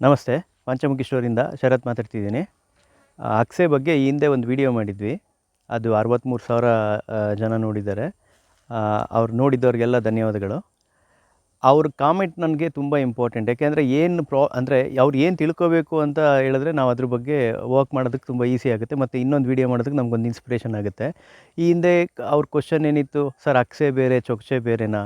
ನಮಸ್ತೆ ಪಂಚಮುಖಿ ಸ್ಟೋರಿಂದ ಶರತ್ ಮಾತಾಡ್ತಿದ್ದೀನಿ. ಅಕ್ಸೆ ಬಗ್ಗೆ ಈ ಹಿಂದೆ ಒಂದು ವಿಡಿಯೋ ಮಾಡಿದ್ವಿ. ಅದು ಅರವತ್ತ್ಮೂರು ಸಾವಿರ ಜನ ನೋಡಿದ್ದಾರೆ. ಅವ್ರು ನೋಡಿದ್ದವ್ರಿಗೆಲ್ಲ ಧನ್ಯವಾದಗಳು. ಅವ್ರ ಕಾಮೆಂಟ್ ನನಗೆ ತುಂಬ ಇಂಪಾರ್ಟೆಂಟ್. ಯಾಕೆಂದರೆ ಏನು ಪ್ರಾ, ಅಂದರೆ ಅವ್ರು ಏನು ತಿಳ್ಕೋಬೇಕು ಅಂತ ಹೇಳಿದ್ರೆ ನಾವು ಅದ್ರ ಬಗ್ಗೆ ವರ್ಕ್ ಮಾಡೋದಕ್ಕೆ ತುಂಬ ಈಸಿ ಆಗುತ್ತೆ. ಮತ್ತು ಇನ್ನೊಂದು ವೀಡಿಯೋ ಮಾಡೋದಕ್ಕೆ ನಮಗೊಂದು ಇನ್ಸ್ಪಿರೇಷನ್ ಆಗುತ್ತೆ. ಈ ಹಿಂದೆ ಅವ್ರ ಕ್ವಶನ್ ಏನಿತ್ತು? ಸರ್ ಅಕ್ಸೆ ಬೇರೆ ಚೊಕ್ಚೆ ಬೇರೆನಾ?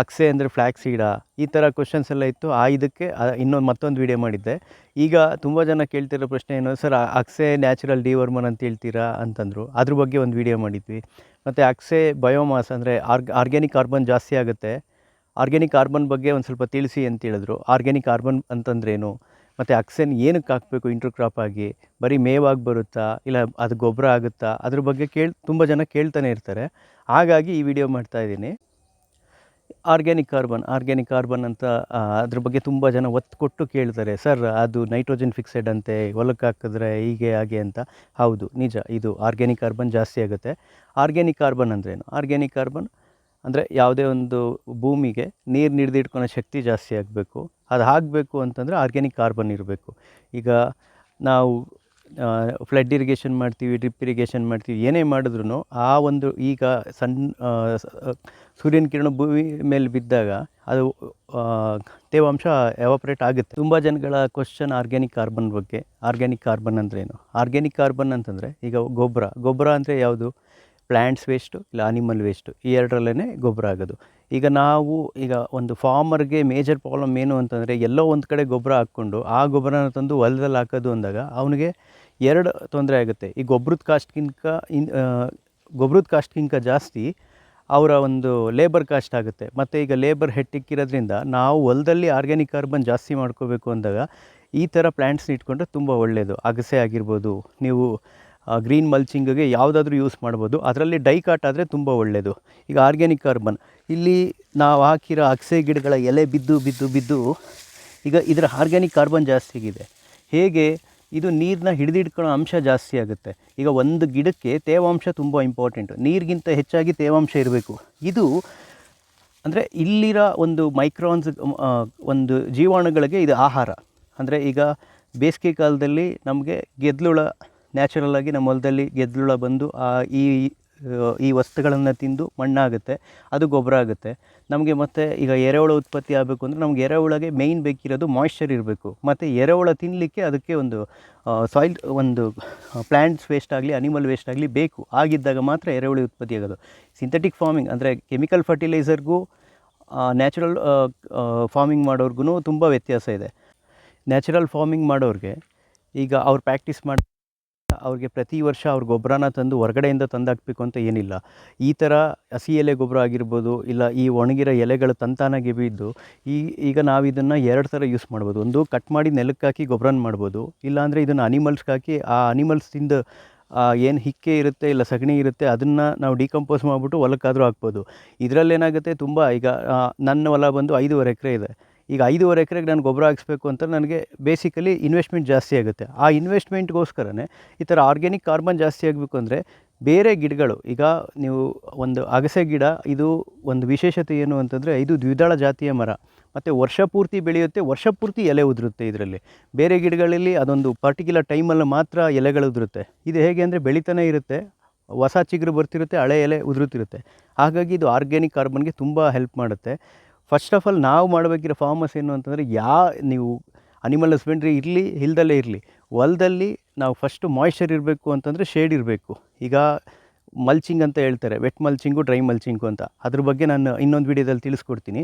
ಅಕ್ಸೆ ಅಂದರೆ ಫ್ಲ್ಯಾಕ್ ಸೀಡಾ ಈ ಥರ ಕ್ವಶನ್ಸ್ ಎಲ್ಲ ಇತ್ತು. ಆ ಇದಕ್ಕೆ ಇನ್ನೊಂದು ಮತ್ತೊಂದು ವೀಡಿಯೋ ಮಾಡಿದ್ದೆ. ಈಗ ತುಂಬ ಜನ ಕೇಳ್ತಿರೋ ಪ್ರಶ್ನೆ ಏನು ಸರ್ ಅಕ್ಸೆ ನ್ಯಾಚುರಲ್ ಡಿವರ್ಮನ್ ಅಂತ ಹೇಳ್ತೀರಾ? ಅಂತಂದರು. ಅದ್ರ ಬಗ್ಗೆ ಒಂದು ವೀಡಿಯೋ ಮಾಡಿದ್ವಿ. ಮತ್ತು ಅಕ್ಸೆ ಬಯೋಮಾಸ್ ಅಂದರೆ ಆರ್ಗ್ ಆರ್ಗ್ಯಾನಿಕ್ ಕಾರ್ಬನ್ ಜಾಸ್ತಿ ಆಗುತ್ತೆ. ಆರ್ಗ್ಯಾನಿಕ್ ಕಾರ್ಬನ್ ಬಗ್ಗೆ ಒಂದು ಸ್ವಲ್ಪ ತಿಳಿಸಿ ಅಂತ ಹೇಳಿದ್ರು. ಆರ್ಗ್ಯಾನಿಕ್ ಕಾರ್ಬನ್ ಅಂತಂದ್ರೇನು? ಮತ್ತು ಅಕ್ಸೆನ್ ಏನಕ್ಕೆ ಹಾಕಬೇಕು ಇಂಟ್ರ್ ಕ್ರಾಪ್ ಆಗಿ? ಬರೀ ಮೇವಾಗಿ ಬರುತ್ತಾ? ಇಲ್ಲ ಅದು ಗೊಬ್ಬರ ಆಗುತ್ತಾ? ಅದ್ರ ಬಗ್ಗೆ ಕೇಳಿ, ತುಂಬ ಜನ ಕೇಳ್ತಾನೆ ಇರ್ತಾರೆ. ಹಾಗಾಗಿ ಈ ವಿಡಿಯೋ ಮಾಡ್ತಾ ಇದ್ದೀನಿ. ಆರ್ಗ್ಯಾನಿಕ್ ಕಾರ್ಬನ್ ಆರ್ಗ್ಯಾನಿಕ್ ಕಾರ್ಬನ್ ಅಂತ ಅದ್ರ ಬಗ್ಗೆ ತುಂಬ ಜನ ಒತ್ತು ಕೊಟ್ಟು ಕೇಳ್ತಾರೆ. ಸರ್, ಅದು ನೈಟ್ರೋಜನ್ ಫಿಕ್ಸೆಡ್ ಅಂತೆ, ಹೊಲಕ್ಕೆ ಹಾಕಿದ್ರೆ ಹೀಗೆ, ಹಾಗೆ ಅಂತ. ಹೌದು, ನಿಜ, ಇದು ಆರ್ಗ್ಯಾನಿಕ್ ಕಾರ್ಬನ್ ಜಾಸ್ತಿ ಆಗುತ್ತೆ. ಆರ್ಗ್ಯಾನಿಕ್ ಕಾರ್ಬನ್ ಅಂದ್ರೇನು? ಆರ್ಗ್ಯಾನಿಕ್ ಕಾರ್ಬನ್ ಅಂದರೆ ಯಾವುದೇ ಒಂದು ಭೂಮಿಗೆ ನೀರು ನಿಡ್ದಿಟ್ಕೊಳ್ಳೋ ಶಕ್ತಿ ಜಾಸ್ತಿ ಆಗಬೇಕು. ಅದು ಆಗಬೇಕು ಅಂತಂದರೆ ಆರ್ಗ್ಯಾನಿಕ್ ಕಾರ್ಬನ್ ಇರಬೇಕು. ಈಗ ನಾವು ಫ್ಲಡ್ ಇರಿಗೇಷನ್ ಮಾಡ್ತೀವಿ ಡ್ರಿಪ್ ಇರಿಗೇಷನ್ ಮಾಡ್ತೀವಿ, ಏನೇ ಮಾಡಿದ್ರು ಆ ಒಂದು ಈಗ ಸಣ್ಣ ಸೂರ್ಯನ ಕಿರಣ ಭೂಮಿ ಮೇಲೆ ಬಿದ್ದಾಗ ಅದು ತೇವಾಂಶ ಎವಾಪ್ರೇಟ್ ಆಗುತ್ತೆ. ತುಂಬ ಜನಗಳ ಕ್ವಶನ್ ಆರ್ಗ್ಯಾನಿಕ್ ಕಾರ್ಬನ್ ಬಗ್ಗೆ ಆರ್ಗ್ಯಾನಿಕ್ ಕಾರ್ಬನ್ ಅಂದ್ರೇನು? ಆರ್ಗ್ಯಾನಿಕ್ ಕಾರ್ಬನ್ ಅಂತಂದರೆ ಈಗ ಗೊಬ್ಬರ ಗೊಬ್ಬರ ಅಂದರೆ ಯಾವುದು? ಪ್ಲ್ಯಾಂಟ್ಸ್ ವೇಸ್ಟು ಇಲ್ಲ ಅನಿಮಲ್ ವೇಸ್ಟು ಈ ಎರಡರಲ್ಲೇ ಗೊಬ್ಬರ ಆಗೋದು. ಈಗ ನಾವು ಈಗ ಒಂದು ಫಾರ್ಮರ್ಗೆ ಮೇಜರ್ ಪ್ರಾಬ್ಲಮ್ ಏನು ಅಂತಂದರೆ ಎಲ್ಲೋ ಒಂದು ಕಡೆ ಗೊಬ್ಬರ ಹಾಕ್ಕೊಂಡು ಆ ಗೊಬ್ಬರನ ತಂದು ಹೊಲದಲ್ಲಿ ಹಾಕೋದು ಅಂದಾಗ ಅವನಿಗೆ ಎರಡು ತೊಂದರೆ ಆಗುತ್ತೆ. ಈ ಗೊಬ್ಬರದ ಕಾಸ್ಟ್ಗಿಂತ ಇನ್ ಗೊಬ್ಬರದ ಕಾಸ್ಟ್ಗಿಂತ ಜಾಸ್ತಿ ಅವರ ಒಂದು ಲೇಬರ್ ಕಾಸ್ಟ್ ಆಗುತ್ತೆ. ಮತ್ತು ಈಗ ಲೇಬರ್ ಹೆಟ್ಟಿಕ್ಕಿರೋದ್ರಿಂದ ನಾವು ಹೊಲದಲ್ಲಿ ಆರ್ಗ್ಯಾನಿಕ್ ಕಾರ್ಬನ್ ಜಾಸ್ತಿ ಮಾಡ್ಕೋಬೇಕು ಅಂದಾಗ ಈ ಥರ ಪ್ಲ್ಯಾಂಟ್ಸ್ನ ಇಟ್ಕೊಂಡ್ರೆ ತುಂಬ ಒಳ್ಳೆಯದು ಅಗಸೆ ಆಗಿರ್ಬೋದು, ನೀವು ಗ್ರೀನ್ ಮಲ್ಚಿಂಗ್ಗೆ ಯಾವುದಾದ್ರೂ ಯೂಸ್ ಮಾಡ್ಬೋದು. ಅದರಲ್ಲಿ ಡೈಕಾಟ್ ಆದರೆ ತುಂಬ ಒಳ್ಳೆಯದು ಈಗ ಆರ್ಗ್ಯಾನಿಕ್ ಕಾರ್ಬನ್. ಇಲ್ಲಿ ನಾವು ಹಾಕಿರೋ ಅಕ್ಸೆ ಗಿಡಗಳ ಎಲೆ ಬಿದ್ದು ಬಿದ್ದು ಬಿದ್ದು ಈಗ ಇದರ ಆರ್ಗ್ಯಾನಿಕ್ ಕಾರ್ಬನ್ ಜಾಸ್ತಿ ಆಗಿದೆ. ಹೇಗೆ? ಇದು ನೀರನ್ನ ಹಿಡಿದಿಟ್ಕೊಳ್ಳೋ ಅಂಶ ಜಾಸ್ತಿ ಆಗುತ್ತೆ. ಈಗ ಒಂದು ಗಿಡಕ್ಕೆ ತೇವಾಂಶ ತುಂಬ ಇಂಪಾರ್ಟೆಂಟು ನೀರಿಗಿಂತ ಹೆಚ್ಚಾಗಿ ತೇವಾಂಶ ಇರಬೇಕು. ಇದು ಅಂದರೆ ಇಲ್ಲಿರೋ ಒಂದು ಮೈಕ್ರಾನ್ಸ್ ಒಂದು ಜೀವಾಣುಗಳಿಗೆ ಇದು ಆಹಾರ. ಅಂದರೆ ಈಗ ಬೇಸಿಗೆ ಕಾಲದಲ್ಲಿ ನಮಗೆ ಗೆದ್ಲುಳ ನ್ಯಾಚುರಲ್ ಆಗಿ ನಮ್ಮ ಹೊಲದಲ್ಲಿ ಗೆದ್ದಲುಳ ಬಂದು ಆ ಈ ಈ ವಸ್ತುಗಳನ್ನು ತಿಂದು ಮಣ್ಣಾಗುತ್ತೆ, ಅದು ಗೊಬ್ಬರ ಆಗುತ್ತೆ. ನಮಗೆ ಮತ್ತೆ ಈಗ ಎರೆಹುಳ ಉತ್ಪತ್ತಿ ಆಗಬೇಕು ಅಂದರೆ ನಮ್ಗೆ ಎರೆಹುಳಗೆ ಮೇಯ್ನ್ ಬೇಕಿರೋದು ಮಾಯ್ಶ್ಚರ್ ಇರಬೇಕು. ಮತ್ತು ಎರೆಹುಳ ತಿನ್ನಲಿಕ್ಕೆ ಅದಕ್ಕೆ ಒಂದು ಸಾಯಿಲ್ ಒಂದು ಪ್ಲ್ಯಾಂಟ್ಸ್ ವೇಸ್ಟ್ ಆಗಲಿ ಅನಿಮಲ್ ವೇಸ್ಟ್ ಆಗಲಿ ಬೇಕು. ಆಗಿದ್ದಾಗ ಮಾತ್ರ ಎರೆಹುಳ ಉತ್ಪತ್ತಿ ಆಗೋದು. ಸಿಂಥೆಟಿಕ್ ಫಾರ್ಮಿಂಗ್ ಅಂದರೆ ಕೆಮಿಕಲ್ ಫರ್ಟಿಲೈಸರ್ಗೂ ನ್ಯಾಚುರಲ್ ಫಾರ್ಮಿಂಗ್ ಮಾಡೋರ್ಗು ತುಂಬ ವ್ಯತ್ಯಾಸ ಇದೆ. ನ್ಯಾಚುರಲ್ ಫಾರ್ಮಿಂಗ್ ಮಾಡೋರಿಗೆ ಈಗ ಅವ್ರು ಪ್ರಾಕ್ಟೀಸ್ ಮಾಡಿ ಅವ್ರಿಗೆ ಪ್ರತಿ ವರ್ಷ ಅವ್ರ ಗೊಬ್ಬರನ ತಂದು ಹೊರಗಡೆಯಿಂದ ತಂದು ಹಾಕಬೇಕು ಅಂತ ಏನಿಲ್ಲ. ಈ ಥರ ಹಸಿ ಎಲೆ ಗೊಬ್ಬರ ಆಗಿರ್ಬೋದು, ಇಲ್ಲ ಈ ಒಣಗಿರೋ ಎಲೆಗಳು ತಂತಾನಾಗಿ ಬಿದ್ದು, ಈ, ಈಗ ನಾವು ಇದನ್ನು ಎರಡು ಥರ ಯೂಸ್ ಮಾಡ್ಬೋದು. ಒಂದು ಕಟ್ ಮಾಡಿ ನೆಲಕ್ಕೆ ಹಾಕಿ ಗೊಬ್ಬರನ ಮಾಡ್ಬೋದು, ಇಲ್ಲಾಂದರೆ ಇದನ್ನು ಅನಿಮಲ್ಸ್ಗೆ ಹಾಕಿ ಆ ಅನಿಮಲ್ಸಿಂದ ಏನು ಹಿಕ್ಕೆ ಇರುತ್ತೆ, ಇಲ್ಲ ಸಗಣಿ ಇರುತ್ತೆ, ಅದನ್ನು ನಾವು ಡಿಕಂಪೋಸ್ ಮಾಡಿಬಿಟ್ಟು ಹೊಲಕ್ಕಾದರೂ ಹಾಕ್ಬೋದು. ಇದರಲ್ಲೇನಾಗುತ್ತೆ, ತುಂಬ ಈಗ ನನ್ನ ಹೊಲ ಬಂದು ಐದೂವರೆ ಎಕರೆ ಇದೆ. ಈಗ ಐದೂವರೆ ಎಕರೆಗೆ ನಾನು ಗೊಬ್ಬರ ಹಾಕಿಸ್ಬೇಕು ಅಂತ ನನಗೆ ಬೇಸಿಕಲಿ ಇನ್ವೆಸ್ಟ್ಮೆಂಟ್ ಜಾಸ್ತಿ ಆಗುತ್ತೆ. ಆ ಇನ್ವೆಸ್ಟ್ಮೆಂಟ್ಗೋಸ್ಕರನೇ ಈ ಥರ ಆರ್ಗ್ಯಾನಿಕ್ ಕಾರ್ಬನ್ ಜಾಸ್ತಿ ಆಗಬೇಕು ಅಂದರೆ ಬೇರೆ ಗಿಡಗಳು, ಈಗ ನೀವು ಒಂದು ಅಗಸೆ ಗಿಡ, ಇದು ಒಂದು ವಿಶೇಷತೆ ಏನು ಅಂತಂದರೆ ಇದು ದ್ವಿದಳ ಜಾತಿಯ ಮರ. ಮತ್ತು ವರ್ಷ ಪೂರ್ತಿ ಬೆಳೆಯುತ್ತೆ, ವರ್ಷ ಪೂರ್ತಿ ಎಲೆ ಉದುರುತ್ತೆ ಇದರಲ್ಲಿ. ಬೇರೆ ಗಿಡಗಳಲ್ಲಿ ಅದೊಂದು ಪರ್ಟಿಕ್ಯುಲರ್ ಟೈಮಲ್ಲಿ ಮಾತ್ರ ಎಲೆಗಳು ಉದುರುತ್ತೆ. ಇದು ಹೇಗೆ ಅಂದರೆ ಬೆಳೀತಾನೆ ಇರುತ್ತೆ, ಹೊಸ ಚಿಗುರು ಬರ್ತಿರುತ್ತೆ, ಹಳೆ ಎಲೆ ಉದುರುತ್ತಿರುತ್ತೆ. ಹಾಗಾಗಿ ಇದು ಆರ್ಗ್ಯಾನಿಕ್ ಕಾರ್ಬನ್ಗೆ ತುಂಬ ಹೆಲ್ಪ್ ಮಾಡುತ್ತೆ. ಫಸ್ಟ್ ಆಫ್ ಆಲ್ ನಾವು ಮಾಡಬೇಕಿರೋ ಫಾರ್ಮಸ್ ಏನು ಅಂತಂದರೆ, ಯಾ, ನೀವು ಅನಿಮಲ್ ಹಸ್ಬೆಂಡ್ರಿ ಇರಲಿ ಹಿಲ್ದಲ್ಲೇ ಇರಲಿ, ಹೊಲದಲ್ಲಿ ನಾವು ಫಸ್ಟು ಮಾಯ್ಶ್ಚರ್ ಇರಬೇಕು ಅಂತಂದರೆ ಶೇಡ್ ಇರಬೇಕು. ಈಗ ಮಲ್ಚಿಂಗ್ ಅಂತ ಹೇಳ್ತಾರೆ ವೆಟ್ ಮಲ್ಚಿಂಗು ಡ್ರೈ ಮಲ್ಚಿಂಗು ಅಂತ. ಅದ್ರ ಬಗ್ಗೆ ನಾನು ಇನ್ನೊಂದು ವೀಡಿಯೋದಲ್ಲಿ ತಿಳಿಸ್ಕೊಡ್ತೀನಿ.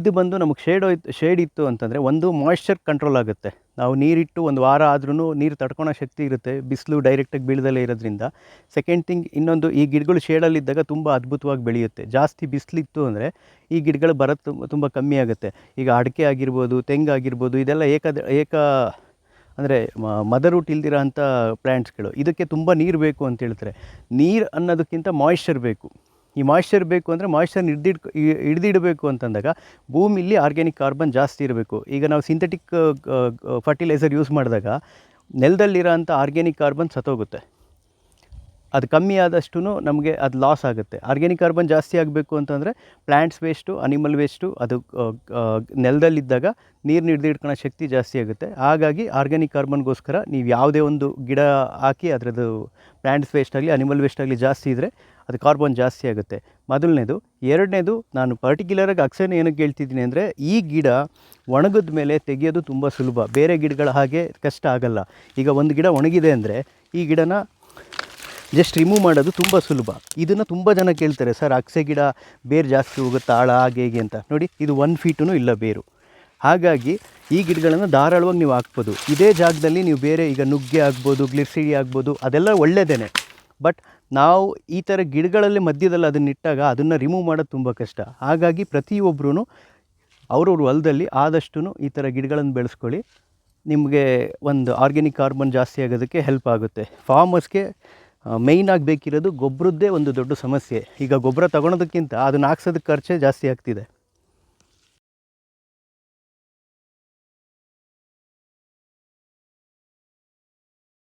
ಇದು ಬಂದು ನಮಗೆ ಶೇಡ್ ಶೇಡ್ ಇತ್ತು ಅಂತಂದರೆ ಒಂದು ಮಾಯ್ಶ್ಚರ್ ಕಂಟ್ರೋಲ್ ಆಗುತ್ತೆ. ನಾವು ನೀರಿಟ್ಟು ಒಂದು ವಾರ ಆದ್ರೂ ನೀರು ತಡ್ಕೊಳೋ ಶಕ್ತಿ ಇರುತ್ತೆ, ಬಿಸಿಲು ಡೈರೆಕ್ಟಾಗಿ ಬೀಳ್ದಲ್ಲೇ ಇರೋದ್ರಿಂದ. ಸೆಕೆಂಡ್ ಥಿಂಗ್ ಇನ್ನೊಂದು ಈ ಗಿಡಗಳು ಶೇಡಲ್ಲಿದ್ದಾಗ ತುಂಬ ಅದ್ಭುತವಾಗಿ ಬೆಳೆಯುತ್ತೆ. ಜಾಸ್ತಿ ಬಿಸಿಲಿತ್ತು ಅಂದರೆ ಈ ಗಿಡಗಳು ಬರೋದು ತುಂಬ ತುಂಬ ಕಮ್ಮಿ ಆಗುತ್ತೆ. ಈಗ ಅಡಿಕೆ ಆಗಿರ್ಬೋದು ತೆಂಗಾಗಿರ್ಬೋದು ಇದೆಲ್ಲ ಏಕ ಏಕ ಅಂದರೆ ಮದರ್ ರೂಟ್ ಇಲ್ದಿರೋ ಅಂಥ ಪ್ಲ್ಯಾಂಟ್ಸ್ಗಳು ಇದಕ್ಕೆ ತುಂಬ ನೀರು ಬೇಕು ಅಂತ ಹೇಳ್ತಾರೆ. ನೀರು ಅನ್ನೋದಕ್ಕಿಂತ ಮಾಯ್ಶ್ಚರ್ ಬೇಕು. ಈ ಮಾಯ್ಶ್ಚರ್ ಬೇಕು ಅಂದರೆ ಮಾಯ್ಶ್ಚರ್ ಹಿಡ್ದಿಡ್, ಹಿಡ್ದಿಡಬೇಕು ಅಂತಂದಾಗ ಭೂಮಿಲಿ ಆರ್ಗ್ಯಾನಿಕ್ ಕಾರ್ಬನ್ ಜಾಸ್ತಿ ಇರಬೇಕು. ಈಗ ನಾವು ಸಿಂಥೆಟಿಕ್ ಫರ್ಟಿಲೈಸರ್ ಯೂಸ್ ಮಾಡಿದಾಗ ನೆಲದಲ್ಲಿರೋ ಅಂಥ ಆರ್ಗ್ಯಾನಿಕ್ ಕಾರ್ಬನ್ ಸತ್ತೋಗುತ್ತೆ. ಅದು ಕಮ್ಮಿ ಆದಷ್ಟು ನಮಗೆ ಅದು ಲಾಸ್ ಆಗುತ್ತೆ. ಆರ್ಗ್ಯಾನಿಕ್ ಕಾರ್ಬನ್ ಜಾಸ್ತಿ ಆಗಬೇಕು ಅಂತಂದರೆ ಪ್ಲ್ಯಾಂಟ್ಸ್ ವೇಸ್ಟು ಅನಿಮಲ್ ವೇಸ್ಟು ಅದು ನೆಲದಲ್ಲಿದ್ದಾಗ ನೀರು ಹಿಡಿದಿಡ್ಕೊಳ್ಳೋ ಶಕ್ತಿ ಜಾಸ್ತಿ ಆಗುತ್ತೆ. ಹಾಗಾಗಿ ಆರ್ಗ್ಯಾನಿಕ್ ಕಾರ್ಬನ್ಗೋಸ್ಕರ ನೀವು ಯಾವುದೇ ಒಂದು ಗಿಡ ಹಾಕಿ ಅದರದ್ದು ಪ್ಲ್ಯಾಂಟ್ಸ್ ವೇಸ್ಟ್ ಆಗಲಿ ಅನಿಮಲ್ ವೇಸ್ಟ್ ಆಗಲಿ ಜಾಸ್ತಿ ಇದ್ದರೆ ಅದು ಕಾರ್ಬನ್ ಜಾಸ್ತಿ ಆಗುತ್ತೆ. ಮೊದಲನೇದು. ಎರಡನೇದು, ನಾನು ಪರ್ಟಿಕ್ಯುಲರಾಗಿ ಅಕ್ಸೆನ್ ಏನಕ್ಕೆ ಹೇಳ್ತಿದ್ದೀನಿ ಅಂದರೆ ಈ ಗಿಡ ಒಣಗಿದ ಮೇಲೆ ತೆಗೆಯೋದು ತುಂಬ ಸುಲಭ. ಬೇರೆ ಗಿಡಗಳ ಹಾಗೆ ಕಷ್ಟ ಆಗಲ್ಲ. ಈಗ ಒಂದು ಗಿಡ ಒಣಗಿದೆ ಅಂದರೆ ಈ ಗಿಡನ ಜಸ್ಟ್ ರಿಮೂವ್ ಮಾಡೋದು ತುಂಬ ಸುಲಭ. ಇದನ್ನು ತುಂಬ ಜನ ಕೇಳ್ತಾರೆ, ಸರ್, ಅಕ್ಸೆ ಗಿಡ ಬೇರು ಜಾಸ್ತಿ ಹೋಗುತ್ತೆ? ಆಳ ಹಾಗೆ, ಹೇಗೆ ಅಂತ. ನೋಡಿ, ಇದು ಒನ್ ಫೀಟೂ ಇಲ್ಲ ಬೇರು. ಹಾಗಾಗಿ ಈ ಗಿಡಗಳನ್ನು ಧಾರಾಳವಾಗಿ ನೀವು ಹಾಕ್ಬೋದು. ಇದೇ ಜಾಗದಲ್ಲಿ ನೀವು ಬೇರೆ ಈಗ ನುಗ್ಗೆ ಆಗ್ಬೋದು ಗ್ಲಿರ್ಸಿಡಿ ಆಗ್ಬೋದು, ಅದೆಲ್ಲ ಒಳ್ಳೆಯದೇ ಬಟ್ ನಾವು ಈ ಥರ ಗಿಡಗಳಲ್ಲಿ ಮಧ್ಯದಲ್ಲಿ ಅದನ್ನ ಇಟ್ಟಾಗ ಅದನ್ನು ರಿಮೂವ್ ಮಾಡೋದು ತುಂಬ ಕಷ್ಟ. ಹಾಗಾಗಿ ಪ್ರತಿಯೊಬ್ಬರೂ ಅವ್ರವ್ರ ಹೊಲದಲ್ಲಿ ಆದಷ್ಟು ಈ ಥರ ಗಿಡಗಳನ್ನು ಬೆಳೆಸ್ಕೊಳ್ಳಿ. ನಿಮಗೆ ಒಂದು ಆರ್ಗ್ಯಾನಿಕ್ ಕಾರ್ಬನ್ ಜಾಸ್ತಿ ಆಗೋದಕ್ಕೆ ಹೆಲ್ಪ್ ಆಗುತ್ತೆ. ಫಾರ್ಮರ್ಸ್ಗೆ ಮೇಯ್ನಾಗಿ ಬೇಕಿರೋದು ಗೊಬ್ಬರದ್ದೇ ಒಂದು ದೊಡ್ಡ ಸಮಸ್ಯೆ. ಈಗ ಗೊಬ್ಬರ ತಗೊಳೋದಕ್ಕಿಂತ ಅದನ್ನ ಹಾಕ್ಸೋದಕ್ಕೆ ಖರ್ಚೇ ಜಾಸ್ತಿ ಆಗ್ತಿದೆ.